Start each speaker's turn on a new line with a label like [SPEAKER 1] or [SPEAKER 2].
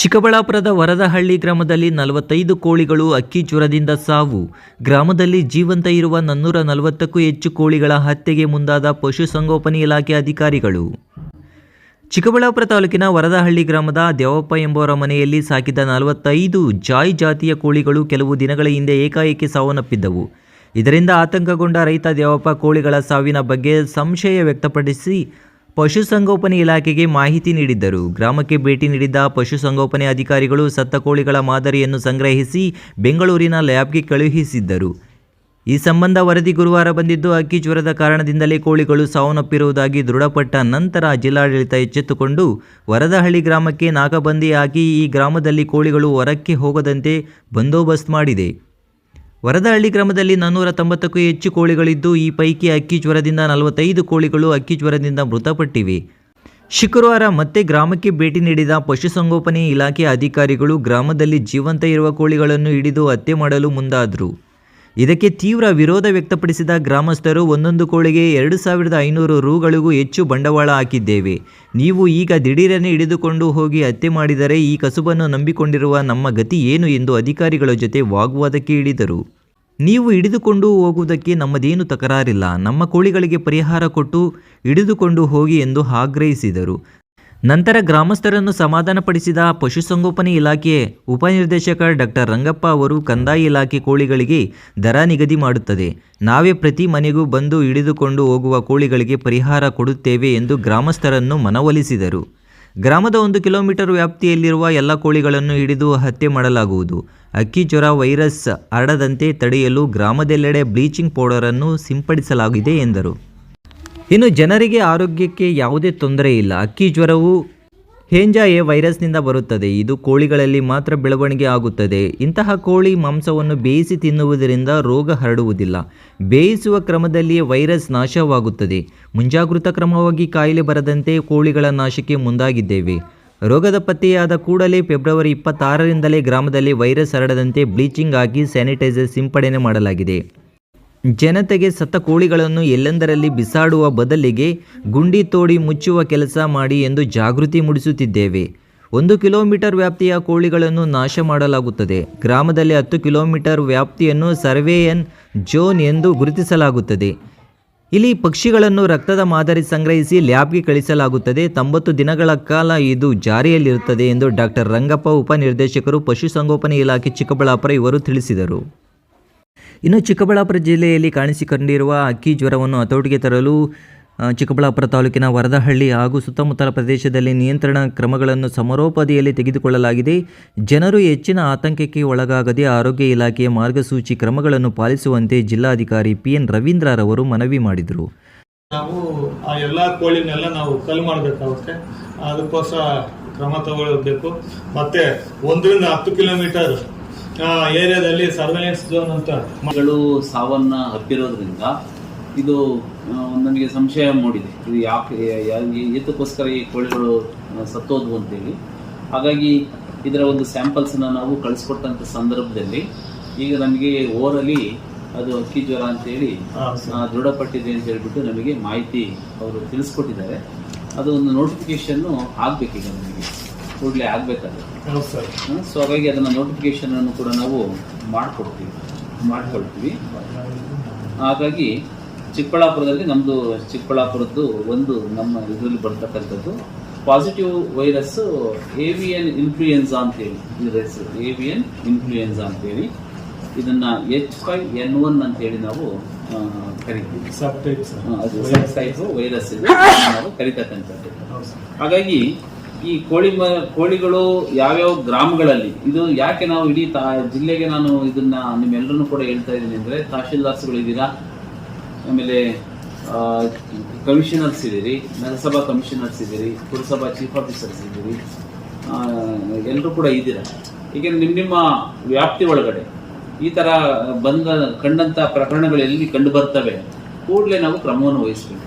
[SPEAKER 1] ಚಿಕ್ಕಬಳ್ಳಾಪುರದ ವರದಹಳ್ಳಿ ಗ್ರಾಮದಲ್ಲಿ ನಲವತ್ತೈದು ಕೋಳಿಗಳು ಅಕ್ಕಿ ಜ್ವರದಿಂದ ಸಾವು. ಗ್ರಾಮದಲ್ಲಿ ಜೀವಂತ ಇರುವ ನನ್ನೂರ ನಲವತ್ತಕ್ಕೂ ಹೆಚ್ಚು ಕೋಳಿಗಳ ಹತ್ಯೆಗೆ ಮುಂದಾದ ಪಶುಸಂಗೋಪನೆ ಇಲಾಖೆ ಅಧಿಕಾರಿಗಳು. ಚಿಕ್ಕಬಳ್ಳಾಪುರ ತಾಲೂಕಿನ ವರದಹಳ್ಳಿ ಗ್ರಾಮದ ದೇವಪ್ಪ ಎಂಬುವರ ಮನೆಯಲ್ಲಿ ಸಾಕಿದ ನಲವತ್ತೈದು ಜಾಯ್ ಜಾತಿಯ ಕೋಳಿಗಳು ಕೆಲವು ದಿನಗಳ ಹಿಂದೆ ಏಕಾಏಕಿ ಸಾವನ್ನಪ್ಪಿದ್ದವು. ಇದರಿಂದ ಆತಂಕಗೊಂಡ ರೈತ ದೇವಪ್ಪ ಕೋಳಿಗಳ ಸಾವಿನ ಬಗ್ಗೆ ಸಂಶಯ ವ್ಯಕ್ತಪಡಿಸಿ ಪಶುಸಂಗೋಪನೆ ಇಲಾಖೆಗೆ ಮಾಹಿತಿ ನೀಡಿದ್ದರು. ಗ್ರಾಮಕ್ಕೆ ಭೇಟಿ ನೀಡಿದ್ದ ಪಶುಸಂಗೋಪನೆ ಅಧಿಕಾರಿಗಳು ಸತ್ತ ಕೋಳಿಗಳ ಮಾದರಿಯನ್ನು ಸಂಗ್ರಹಿಸಿ ಬೆಂಗಳೂರಿನ ಲ್ಯಾಬ್ಗೆ ಕಳುಹಿಸಿದ್ದರು. ಈ ಸಂಬಂಧ ವರದಿ ಗುರುವಾರ ಬಂದಿದ್ದು, ಅಕ್ಕಿ ಜ್ವರದ ಕಾರಣದಿಂದಲೇ ಕೋಳಿಗಳು ಸಾವನ್ನಪ್ಪಿರುವುದಾಗಿ ದೃಢಪಟ್ಟ ನಂತರ ಜಿಲ್ಲಾಡಳಿತ ಎಚ್ಚೆತ್ತುಕೊಂಡು, ವರದಹಳ್ಳಿ ಗ್ರಾಮಕ್ಕೆ ನಾಕಬಂದಿ ಹಾಕಿ ಈ ಗ್ರಾಮದಲ್ಲಿ ಕೋಳಿಗಳು ಹೊರಕ್ಕೆ ಹೋಗದಂತೆ ಬಂದೋಬಸ್ತ್ ಮಾಡಿದೆ. ವರದಹಳ್ಳಿ ಗ್ರಾಮದಲ್ಲಿ ನಾನ್ನೂರ ತೊಂಬತ್ತಕ್ಕೂ ಹೆಚ್ಚು ಕೋಳಿಗಳಿದ್ದು, ಈ ಪೈಕಿ ಅಕ್ಕಿ ಜ್ವರದಿಂದ ನಲವತ್ತೈದು ಕೋಳಿಗಳು ಅಕ್ಕಿ ಜ್ವರದಿಂದ ಮೃತಪಟ್ಟಿವೆ. ಶುಕ್ರವಾರ ಮತ್ತೆ ಗ್ರಾಮಕ್ಕೆ ಭೇಟಿ ನೀಡಿದ ಪಶುಸಂಗೋಪನೆ ಇಲಾಖೆ ಅಧಿಕಾರಿಗಳು ಗ್ರಾಮದಲ್ಲಿ ಜೀವಂತ ಇರುವ ಕೋಳಿಗಳನ್ನು ಹಿಡಿದು ಹತ್ಯೆ ಮಾಡಲು ಮುಂದಾದರು. ಇದಕ್ಕೆ ತೀವ್ರ ವಿರೋಧ ವ್ಯಕ್ತಪಡಿಸಿದ ಗ್ರಾಮಸ್ಥರು ಒಂದೊಂದು ಕೋಳಿಗೆ ಎರಡು ಸಾವಿರದ ಐನೂರು ರೂಗಳಿಗೂ ಹೆಚ್ಚು ಬಂಡವಾಳ ಹಾಕಿದ್ದೇವೆ. ನೀವು ಈಗ ದಿಢೀರನೆ ಹಿಡಿದುಕೊಂಡು ಹೋಗಿ ಹತ್ಯೆ ಮಾಡಿದರೆ ಈ ಕಸುಬನ್ನು ನಂಬಿಕೊಂಡಿರುವ ನಮ್ಮ ಗತಿ ಏನು ಎಂದು ಅಧಿಕಾರಿಗಳ ಜೊತೆ ವಾಗ್ವಾದಕ್ಕೆ ಇಳಿದರು. ನೀವು ಹಿಡಿದುಕೊಂಡು ಹೋಗುವುದಕ್ಕೆ ನಮ್ಮದೇನು ತಕರಾರಿಲ್ಲ. ನಮ್ಮ ಕೋಳಿಗಳಿಗೆ ಪರಿಹಾರ ಕೊಟ್ಟು ಹಿಡಿದುಕೊಂಡು ಹೋಗಿ ಎಂದು ಆಗ್ರಹಿಸಿದರು. ನಂತರ ಗ್ರಾಮಸ್ಥರನ್ನು ಸಮಾಧಾನಪಡಿಸಿದ ಪಶುಸಂಗೋಪನೆ ಇಲಾಖೆ ಉಪನಿರ್ದೇಶಕ ಡಾಕ್ಟರ್ ರಂಗಪ್ಪ ಅವರು ಕಂದಾಯ ಇಲಾಖೆ ಕೋಳಿಗಳಿಗೆ ದರ ನಿಗದಿ ಮಾಡುತ್ತದೆ. ನಾವೇ ಪ್ರತಿ ಮನೆಗೂ ಬಂದು ಹಿಡಿದುಕೊಂಡು ಹೋಗುವ ಕೋಳಿಗಳಿಗೆ ಪರಿಹಾರ ಕೊಡುತ್ತೇವೆ ಎಂದು ಗ್ರಾಮಸ್ಥರನ್ನು ಮನವೊಲಿಸಿದರು. ಗ್ರಾಮದ ಒಂದು ಕಿಲೋಮೀಟರ್ ವ್ಯಾಪ್ತಿಯಲ್ಲಿರುವ ಎಲ್ಲ ಕೋಳಿಗಳನ್ನು ಹಿಡಿದು ಹತ್ಯೆ ಮಾಡಲಾಗುವುದು. ಅಕ್ಕಿ ಜ್ವರ ವೈರಸ್ ಹರಡದಂತೆ ತಡೆಯಲು ಗ್ರಾಮದೆಲ್ಲೆಡೆ ಬ್ಲೀಚಿಂಗ್ ಪೌಡರನ್ನು ಸಿಂಪಡಿಸಲಾಗಿದೆ ಎಂದರು. ಇನ್ನು ಜನರಿಗೆ ಆರೋಗ್ಯಕ್ಕೆ ಯಾವುದೇ ತೊಂದರೆ ಇಲ್ಲ. ಅಕ್ಕಿ ಜ್ವರವು ಹೇಂಜಾಯೆ ವೈರಸ್ನಿಂದ ಬರುತ್ತದೆ. ಇದು ಕೋಳಿಗಳಲ್ಲಿ ಮಾತ್ರ ಬೆಳವಣಿಗೆ ಆಗುತ್ತದೆ. ಇಂತಹ ಕೋಳಿ ಮಾಂಸವನ್ನು ಬೇಯಿಸಿ ತಿನ್ನುವುದರಿಂದ ರೋಗ ಹರಡುವುದಿಲ್ಲ. ಬೇಯಿಸುವ ಕ್ರಮದಲ್ಲಿಯೇ ವೈರಸ್ ನಾಶವಾಗುತ್ತದೆ. ಮುಂಜಾಗೃತ ಕ್ರಮವಾಗಿ ಕಾಯಿಲೆ ಬರದಂತೆ ಕೋಳಿಗಳ ನಾಶಕ್ಕೆ ಮುಂದಾಗಿದ್ದೇವೆ. ರೋಗದ ಪತ್ತೆಯಾದ ಕೂಡಲೇ ಫೆಬ್ರವರಿ ಇಪ್ಪತ್ತಾರರಿಂದಲೇ ಗ್ರಾಮದಲ್ಲಿ ವೈರಸ್ ಹರಡದಂತೆ ಬ್ಲೀಚಿಂಗ್ ಹಾಕಿ ಸ್ಯಾನಿಟೈಸರ್ ಸಿಂಪಡಣೆ ಮಾಡಲಾಗಿದೆ. ಜನತೆಗೆ ಸತ್ತ ಕೋಳಿಗಳನ್ನು ಎಲ್ಲೆಂದರಲ್ಲಿ ಬಿಸಾಡುವ ಬದಲಿಗೆ ಗುಂಡಿ ತೋಡಿ ಮುಚ್ಚುವ ಕೆಲಸ ಮಾಡಿ ಎಂದು ಜಾಗೃತಿ ಮೂಡಿಸುತ್ತಿದ್ದೇವೆ. ಒಂದು ಕಿಲೋಮೀಟರ್ ವ್ಯಾಪ್ತಿಯ ಕೋಳಿಗಳನ್ನು ನಾಶ ಮಾಡಲಾಗುತ್ತದೆ. ಗ್ರಾಮದಲ್ಲಿ ಹತ್ತು ಕಿಲೋಮೀಟರ್ ವ್ಯಾಪ್ತಿಯನ್ನು ಸರ್ವೇಯನ್ ಜೋನ್ ಎಂದು ಗುರುತಿಸಲಾಗುತ್ತದೆ. ಇಲ್ಲಿ ಪಕ್ಷಿಗಳನ್ನು ರಕ್ತದ ಮಾದರಿ ಸಂಗ್ರಹಿಸಿ ಲ್ಯಾಬ್ಗೆ ಕಳಿಸಲಾಗುತ್ತದೆ. ತೊಂಬತ್ತು ದಿನಗಳ ಕಾಲ ಇದು ಜಾರಿಯಲ್ಲಿರುತ್ತದೆ ಎಂದು ಡಾಕ್ಟರ್ ರಂಗಪ್ಪ ಉಪನಿರ್ದೇಶಕರು, ಪಶುಸಂಗೋಪನೆ ಇಲಾಖೆ ಚಿಕ್ಕಬಳ್ಳಾಪುರ ಇವರು ತಿಳಿಸಿದರು. ಇನ್ನು ಚಿಕ್ಕಬಳ್ಳಾಪುರ ಜಿಲ್ಲೆಯಲ್ಲಿ ಕಾಣಿಸಿಕೊಂಡಿರುವ ಅಕ್ಕಿ ಜ್ವರವನ್ನು ಹತೋಟಿಗೆ ತರಲು ಚಿಕ್ಕಬಳ್ಳಾಪುರ ತಾಲೂಕಿನ ವರದಹಳ್ಳಿ ಹಾಗೂ ಸುತ್ತಮುತ್ತಲ ಪ್ರದೇಶದಲ್ಲಿ ನಿಯಂತ್ರಣ ಕ್ರಮಗಳನ್ನು ಸಮರೋಪಾದಿಯಲ್ಲಿ ತೆಗೆದುಕೊಳ್ಳಲಾಗಿದೆ. ಜನರು ಹೆಚ್ಚಿನ ಆತಂಕಕ್ಕೆ ಒಳಗಾಗದೆ ಆರೋಗ್ಯ ಇಲಾಖೆಯ ಮಾರ್ಗಸೂಚಿ ಕ್ರಮಗಳನ್ನು ಪಾಲಿಸುವಂತೆ ಜಿಲ್ಲಾಧಿಕಾರಿ ಪಿ ಎನ್ ರವೀಂದ್ರರವರು ಮನವಿ ಮಾಡಿದರು.
[SPEAKER 2] ನಾವು ಆ ಎಲ್ಲ ಕೋಳಿನೆಲ್ಲ ನಾವು ಕಲ್ ಮಾಡಬೇಕಾಗುತ್ತೆ. ಅದಕ್ಕೋಸ್ಕರ ಕ್ರಮ ತಗೊಳ್ಬೇಕು. ಮತ್ತೆ ಒಂದರಿಂದ ಹತ್ತು ಕಿಲೋಮೀಟರ್ ಏರಿಯಾದಲ್ಲಿ ಸರ್ವೆಲೆನ್ಸ್ ಝೋನ್ ಅಂತ.
[SPEAKER 3] ಮಗಳು ಸಾವನ್ನ ಹಬ್ಬಿರೋದ್ರಿಂದ ಇದು ನನಗೆ ಸಂಶಯ ಮೂಡಿದೆ. ಇದು ಯಾಕೆ ಏತಕ್ಕೋಸ್ಕರ ಈ ಕೋಳಿಗಳು ಸತ್ತೋದ್ವು ಅಂತೇಳಿ. ಹಾಗಾಗಿ ಇದರ ಒಂದು ಸ್ಯಾಂಪಲ್ಸ್ನ ನಾವು ಕಳಿಸ್ಕೊಟ್ಟಂಥ ಸಂದರ್ಭದಲ್ಲಿ ಈಗ ನಮಗೆ ಓರಲಿ ಅದು ಅಕ್ಕಿ ಜ್ವರ ಅಂತೇಳಿ ದೃಢಪಟ್ಟಿದೆ ಅಂತ ಹೇಳ್ಬಿಟ್ಟು ನಮಗೆ ಮಾಹಿತಿ ಅವರು ತಿಳಿಸ್ಕೊಟ್ಟಿದ್ದಾರೆ. ಅದು ಒಂದು ನೋಟಿಫಿಕೇಶನ್ನು ಆಗಬೇಕೀಗ ನಮಗೆ. ಕೂಡಲೇ
[SPEAKER 2] ಸರ್.
[SPEAKER 3] ಸೊ ಹಾಗಾಗಿ ಅದನ್ನು ನೋಟಿಫಿಕೇಶನ್ ಅನ್ನು ಕೂಡ ನಾವು ಮಾಡಿಕೊಡ್ತೀವಿ ಮಾಡ್ಕೊಳ್ತೀವಿ. ಹಾಗಾಗಿ ಚಿಕ್ಕಬಳ್ಳಾಪುರದಲ್ಲಿ ನಮ್ಮದು ಚಿಕ್ಕಬಳ್ಳಾಪುರದ್ದು ಒಂದು ನಮ್ಮ ಇದರಲ್ಲಿ ಬರ್ತಕ್ಕಂಥದ್ದು ಪಾಸಿಟಿವ್ ವೈರಸ್ ಏವಿಯನ್ ಇನ್ಫ್ಲೂಯೆನ್ಸಾ ಅಂತೇಳಿ ವೈರಸ್ ಏವಿಯನ್ ಇನ್ಫ್ಲೂಯೆನ್ಸಾ ಅಂತೇಳಿ ಇದನ್ನ ಎಚ್ ಫೈವ್ ಎನ್ ಒನ್ ಅಂತೇಳಿ ನಾವು ಕರಿತೀವಿ.
[SPEAKER 2] ಸಬ್ ಟೈಪ್
[SPEAKER 3] ಅದು ವೈರಸ್ ಇದು ನಾವು ಕರಿತಕ್ಕಂಥದ್ದು. ಹಾಗಾಗಿ ಈ ಕೋಳಿ ಮ- ಕೋಳಿಗಳು ಯಾವ್ಯಾವ ಗ್ರಾಮಗಳಲ್ಲಿ, ಇದು ಯಾಕೆ ನಾವು ಇಡೀ ತಾ, ಜಿಲ್ಲೆಗೆ ನಾನು ಇದನ್ನ ನಿಮ್ಮೆಲ್ಲರನ್ನು ಕೂಡ ಹೇಳ್ತಾ ಇದ್ದೀನಿ ಅಂದರೆ ತಹಶೀಲ್ದಾರ್ಸ್ಗಳು ಇದ್ದೀರಾ ಆಮೇಲೆ ಕಮಿಷನರ್ಸ್ ಇದ್ದೀರಿ ನಗರಸಭಾ ಕಮಿಷನರ್ಸ್ ಇದ್ದೀರಿ ಪುರಸಭಾ ಚೀಫ್ ಆಫೀಸರ್ಸ್ ಇದ್ದೀರಿ ಎಲ್ಲರೂ ಕೂಡ ಇದ್ದೀರಾ ಈಗ ನಿಮ್ಮ ನಿಮ್ಮ ವ್ಯಾಪ್ತಿ ಒಳಗಡೆ ಈ ಥರ ಬಂದ ಕಂಡಂಥ ಪ್ರಕರಣಗಳು ಎಲ್ಲಿ ಕಂಡು ಬರ್ತವೆ, ಕೂಡಲೇ ನಾವು ಕ್ರಮವನ್ನು ವಹಿಸಬೇಕು.